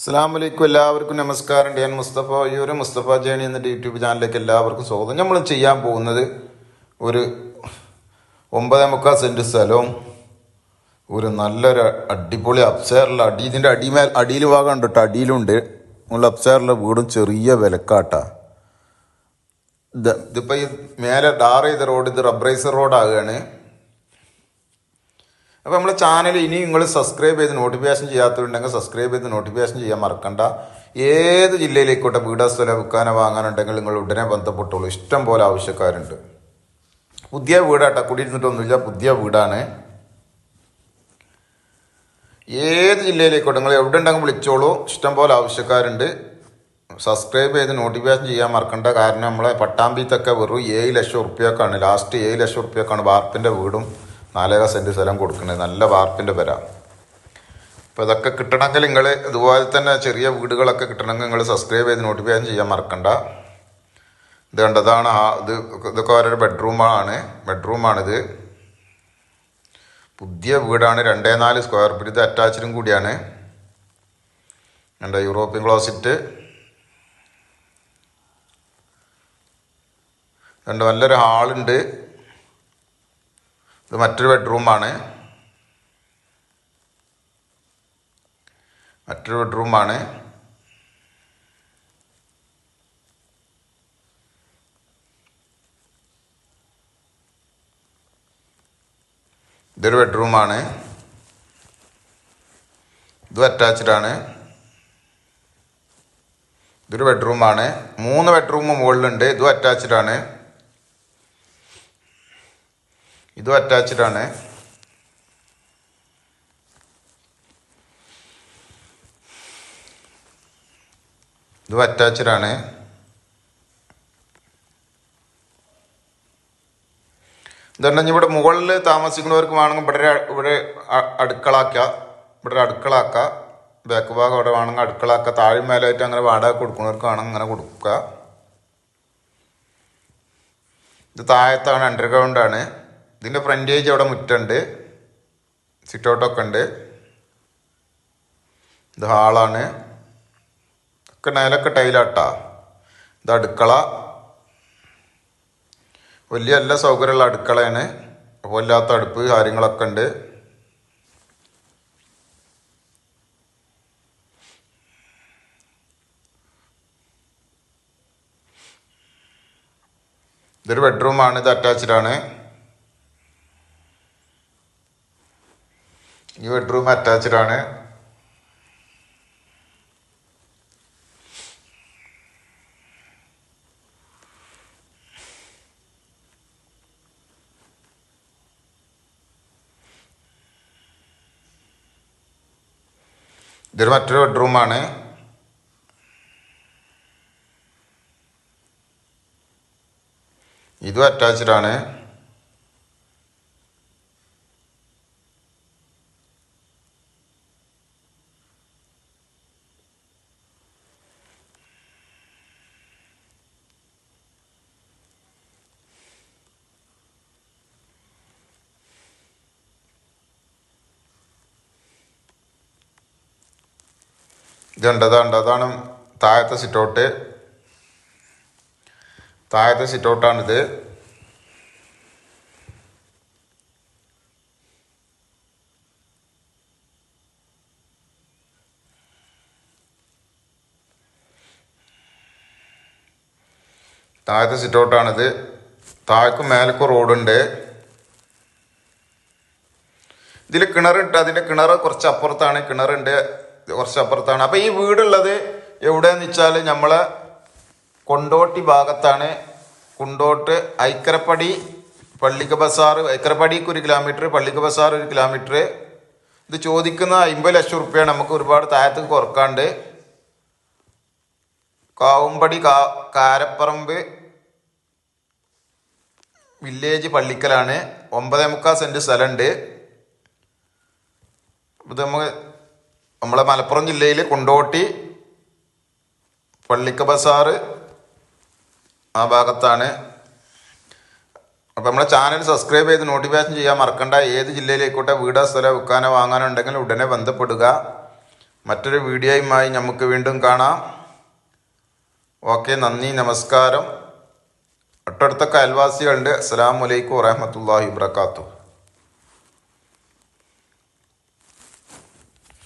അസ്സാം വലൈക്കും എല്ലാവർക്കും നമസ്കാരം. ഞാൻ മുസ്തഫ ഒരു മുസ്തഫ ജേണി എന്ന യൂട്യൂബ് ചാനലിലേക്ക് എല്ലാവർക്കും സ്വാഗതം. നമ്മൾ ചെയ്യാൻ പോകുന്നത് ഒരു ഒമ്പതേ മുക്കാൽ സെന്റ് സ്ഥലവും ഒരു നല്ലൊരു അടിപൊളി അപ്സേറിലെ അടി ഇതിന്റെ അടിമേൽ അടിയിൽ ഭാഗം ഉണ്ട് കേട്ടോ അടിയിലുണ്ട്. നമ്മൾ അപ്സേറിലെ വീടും ചെറിയ വിലക്കാട്ടാ. ഇത് ഇതിപ്പോൾ ഈ മേലെ ടാർ ചെയ്ത റോഡ് ഇത് റബ്രൈസർ റോഡാകുകയാണ് അപ്പോൾ നമ്മളെ ചാനൽ ഇനി നിങ്ങൾ സബ്സ്ക്രൈബ് ചെയ്ത് നോട്ടിഫിക്കേഷൻ ചെയ്യാത്തതുണ്ടെങ്കിൽ സബ്സ്ക്രൈബ് ചെയ്ത് നോട്ടിഫിക്കേഷൻ ചെയ്യാൻ മറക്കണ്ട. ഏത് ജില്ലയിലേക്കോട്ടെ വീടാ സ്ഥലം വിൽക്കാനോ വാങ്ങാനുണ്ടെങ്കിൽ നിങ്ങൾ ഉടനെ ബന്ധപ്പെട്ടോളൂ. ഇഷ്ടം പോലെ ആവശ്യക്കാരുണ്ട്. പുതിയ വീടാട്ടോ കുടിയിരുന്നിട്ടൊന്നുമില്ല പുതിയ വീടാണ്. ഏത് ജില്ലയിലേക്കോട്ടെ നിങ്ങൾ എവിടെ ഉണ്ടെങ്കിൽ വിളിച്ചോളൂ. ഇഷ്ടം പോലെ ആവശ്യക്കാരുണ്ട്. സബ്സ്ക്രൈബ് ചെയ്ത് നോട്ടിഫിക്കേഷൻ ചെയ്യാൻ മറക്കണ്ട. കാരണം നമ്മളെ പട്ടാമ്പിത്തൊക്കെ വെറും ഏഴ് ലക്ഷം ഉറുപ്പ്യക്കാണ്. ലാസ്റ്റ് ഏഴ് ലക്ഷം ഉറുപ്പ്യക്കാണ് വാർപ്പിന്റെ വീടും. നാലേക സെന്റ് സ്ഥലം കൊടുക്കുന്നത് നല്ല വാർപ്പിന്റെ പെര. അപ്പോൾ ഇതൊക്കെ കിട്ടണമെങ്കിൽ നിങ്ങൾ ഇതുപോലെ തന്നെ ചെറിയ വീടുകളൊക്കെ കിട്ടണമെങ്കിൽ നിങ്ങൾ സബ്സ്ക്രൈബ് ചെയ്ത് നോട്ടിഫിക്കേഷൻ ചെയ്യാൻ മറക്കണ്ട. ഇത് കണ്ടതാണ് ഇത് ഇതൊക്കെ ഓരോ ബെഡ്റൂമാണ് ബെഡ്റൂമാണിത് പുതിയ വീടാണ്. രണ്ടേ നാല് സ്ക്വയർ ഫീറ്റ് ഇത് അറ്റാച്ചിലും കൂടിയാണ്. എന്റെ യൂറോപ്യൻ ക്ലോസറ്റ് രണ്ട് നല്ലൊരു ഹാളുണ്ട് ഇത് മറ്റൊരു ബെഡ്റൂമാണ്. മറ്റൊരു ബെഡ്റൂമാണ്. ഇതൊരു ബെഡ്റൂമാണ്. ഇതും അറ്റാച്ച്ഡ് ആണ് ഇതൊരു ബെഡ്റൂമാണ്. മൂന്ന് ബെഡ്റൂം മുകളിലുണ്ട്. ഇതും അറ്റാച്ച്ഡ് ആണ് ഇതും അറ്റാച്ച്ഡ് ആണ്. ഇതും അറ്റാച്ച്ഡ് ആണ്. ഇതുണ്ടെങ്കിൽ ഇവിടെ മുകളിൽ താമസിക്കുന്നവർക്ക് വേണമെങ്കിൽ ഇവിടെ ഇവിടെ അടുക്കളാക്കുക. ഇവിടെ അടുക്കളാക്കുക. ബാക്ക് ഭാഗം അവിടെ വേണമെങ്കിൽ അടുക്കളാക്കുക. താഴെ മേലായിട്ട് അങ്ങനെ വാടക കൊടുക്കുന്നവർക്ക് വേണമെങ്കിൽ അങ്ങനെ കൊടുക്കുക. ഇത് താഴത്താണ് അണ്ടർഗ്രൗണ്ടാണ് ഇതിന്റെ ഫ്രണ്ടേജ് അവിടെ മുറ്റുണ്ട്. സിറ്റൗട്ടൊക്കെ ഉണ്ട്. ഇത് ഹാളാണ് ഒക്കെ നയലൊക്കെ ടൈലാട്ടാ ഇത് അടുക്കള. വലിയ എല്ലാ സൗകര്യമുള്ള അടുക്കളയാണ്. അപ്പോൾ ഇല്ലാത്ത അടുപ്പ് കാര്യങ്ങളൊക്കെ ഉണ്ട്. ഇതൊരു ബെഡ്റൂമാണ് ഇത് അറ്റാച്ച്ഡ് ആണ്. ഈ ബെഡ്റൂം അറ്റാച്ച്ഡ് ആണ്. ഇതൊരു മറ്റൊരു ബെഡ്റൂമാണ് ഇതും അറ്റാച്ച്ഡ് ആണ്. ഇതുണ്ട് അതാണ്ട് അതാണ് താഴത്തെ സിറ്റൗട്ട് താഴത്തെ സിറ്റൗട്ടാണിത് താഴത്തെ സിറ്റൗട്ടാണിത് താഴേക്കും മേലക്കും റോഡുണ്ട് ഇതിൽ കിണറുണ്ട് അതിന്റെ കിണർ കുറച്ച് അപ്പുറത്താണ് കിണറുണ്ട്. കുറച്ച് അപ്പുറത്താണ് അപ്പോൾ ഈ വീടുള്ളത് എവിടെയെന്ന് വെച്ചാൽ നമ്മളെ കൊണ്ടോട്ടി ഭാഗത്താണ്. കുണ്ടോട്ട് ഐക്കരപ്പടി പള്ളിക്ക ബസാർ ഐക്കരപ്പടിക്ക് ഒരു കിലോമീറ്റർ പള്ളിക്ക ബസാർ ഒരു കിലോമീറ്റർ. ഇത് ചോദിക്കുന്ന അമ്പത് ലക്ഷം റുപ്യാണ് നമുക്ക് ഒരുപാട് താഴത്തേക്ക് കുറക്കാണ്ട്. കാവുംപടി കാ കാരപ്പറമ്പ് വില്ലേജ് പള്ളിക്കലാണ്. ഒമ്പതേ മുക്കാൽ സെന്റ് സ്ഥലമുണ്ട് അപ്പോൾ നമ്മൾ നമ്മളെ മലപ്പുറം ജില്ലയിൽ കൊണ്ടോട്ടി പള്ളിക്ക ബസാറ് ആ ഭാഗത്താണ്. അപ്പോൾ നമ്മളെ ചാനൽ സബ്സ്ക്രൈബ് ചെയ്ത് നോട്ടിഫിക്കേഷൻ ചെയ്യാൻ മറക്കണ്ട. ഏത് ജില്ലയിലേക്കോട്ടെ വീടോ സ്ഥലം വിൽക്കാനോ വാങ്ങാനോ ഉണ്ടെങ്കിൽ ഉടനെ ബന്ധപ്പെടുക. മറ്റൊരു വീഡിയോയുമായി നമുക്ക് വീണ്ടും കാണാം. ഓക്കെ നന്ദി നമസ്കാരം. തൊട്ടടുത്തൊക്കെ അയൽവാസികളുണ്ട്. അസ്സാം വലൈക്കും വറഹമത്തല്ലാഹി വാത്തു